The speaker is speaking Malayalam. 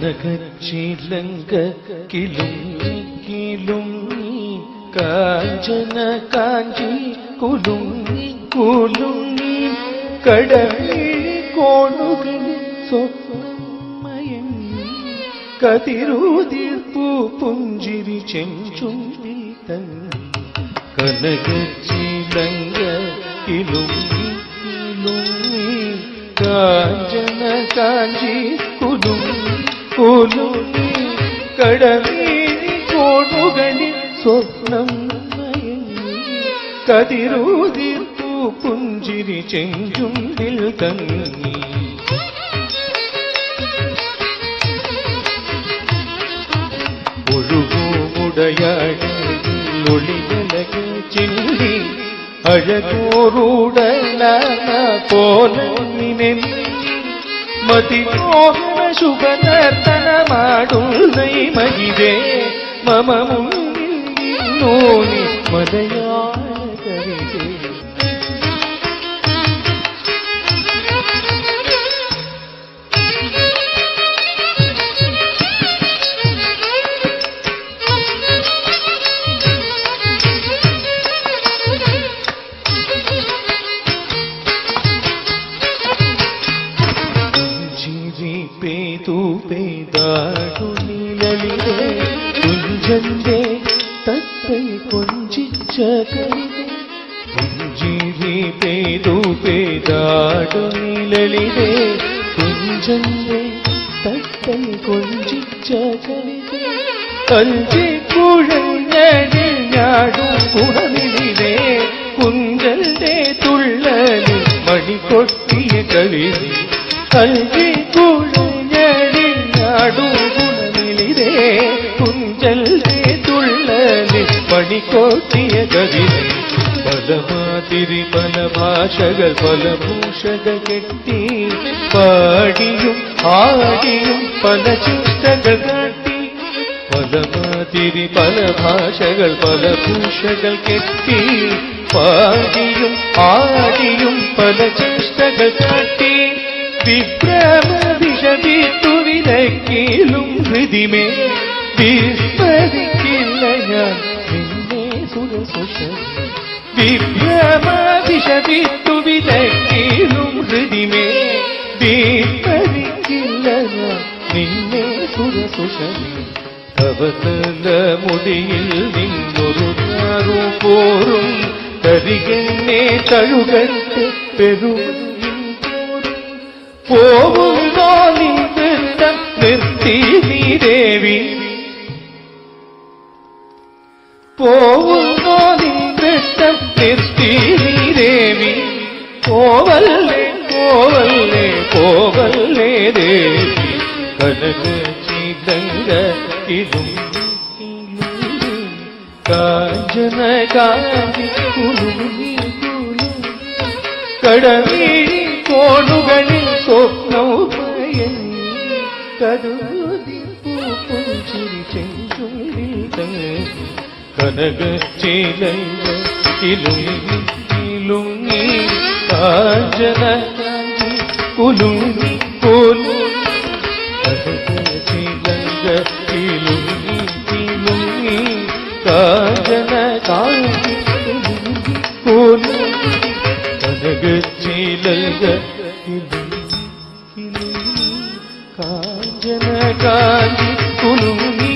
ചിലങ്ക കിലും കിലും കാഞ്ചന കാഞ്ചി കുലുങ്ങി കുലുങ്ങി കടലിൽ കോണുകൾ സ്വപ്നമയം കതിരൂതിർപ്പൂ പുഞ്ചിരി ചെഞ്ചുണ്ടിൽ തങ്ങി കനക ചിലങ്ക കിലുങ്ങി കിലുങ്ങി കാഞ്ചന കാഞ്ചി കുലുങ്ങി കുലുങ്ങി കടമേനി കോണുകളിൽ സ്വപ്നം മയങ്ങി കതിരൂതിർപ്പൂ പുഞ്ചിരി ചെഞ്ചുണ്ടിൽ തങ്ങി ഒഴുകൂമുടയാടിലൊളികലക ചില്ലി അഴകൂറുടല പോലിനെ മതിമോഹന ಶುಭ ನರ್ತನ ಮಾಡುಂದೈ ಮಗಿದೆ ಮಮ ಮುನ್ನೂ ಮದಯ ಕವಿದೆ ತೂಪೆದಾಡು ನೀಲಲಿದೆ ಕುಂಜಂದೆ ತತ್ತೆ ಕೊಂಚಿಚ್ಚ ಕಲಿದೆ ಕುಂಜಿರಿ ಪೇದೂಪೆದಾಡು ನೀಲಲಿದೆ ಕುಂಜಂದೆ தத்தை கொஞ்சி சகலிதே கஞ்சி குழந்தடில் ஞாடும் குடலிலே குந்தல்தே துள்ளலில் மணி கொட்டிய கழிவு கல்வி குழல் கடுங்குணமிலிரே குஞ்சல் துள்ளலி பணிக்கோட்டிய கவிதை பல மாதிரி பல பாஷகள் பல பூஷகள் கெட்டி பாடியும் ஆடியும் பல சிஷ்டங்கள் காட்டி. பல மாதிரி பல பாஷகள் பல பூஷகள் கெட்டி பாடியும் ஆடியும் பல சிஷ்டங்கள் காட்டி. விப்ரம വിഷവിത്തു വിലക്കിലും ഹൃതിമേ വിസ്മരിക്കില്ല ഞാൻ. നിന്നെ സുരസുഷ വിഭ്രമ വിഷവിത്തു വിലക്കിലും ഹൃദിമേ വിസ്മരിക്കില്ല ഞാൻ. നിന്നെ സുരസുഷമേ കവതല മുടിയിൽ നിന്നൊരു ഞാറു പോറും കരികന്നെ തഴുകട്ട് പെരുമയിൽ போவும் கோலி விருத்தம் நிறுத்தி நீ தேவி போவும் கோலி விருத்தம் நிறுத்தி நீ தேவி போவல்லே போவல்லே போவல்லே தேவி. கனகு இதும் காஞ்சன காஞ்சி குருமி குரு കോണുകളിൽ സ്വപ്നവുമയങ്ങി കരുതി പൂപ്പുഞ്ചിരി ചെഞ്ചുള്ളിൽ തങ്ങി കനക ചിലങ്ക കിലുങ്ങി കിലുങ്ങി കാഞ്ചന കാഞ്ചി കുലുങ്ങി കുലുങ്ങി കനക ചിലങ്ക കിലുങ്ങി കിലുങ്ങി കാഞ്ചന കാഞ്ചി കുലുങ്ങി കുലുങ്ങി കനകച്ചിലക കാഞ്ചന കാഞ്ചി കുലുങ്ങി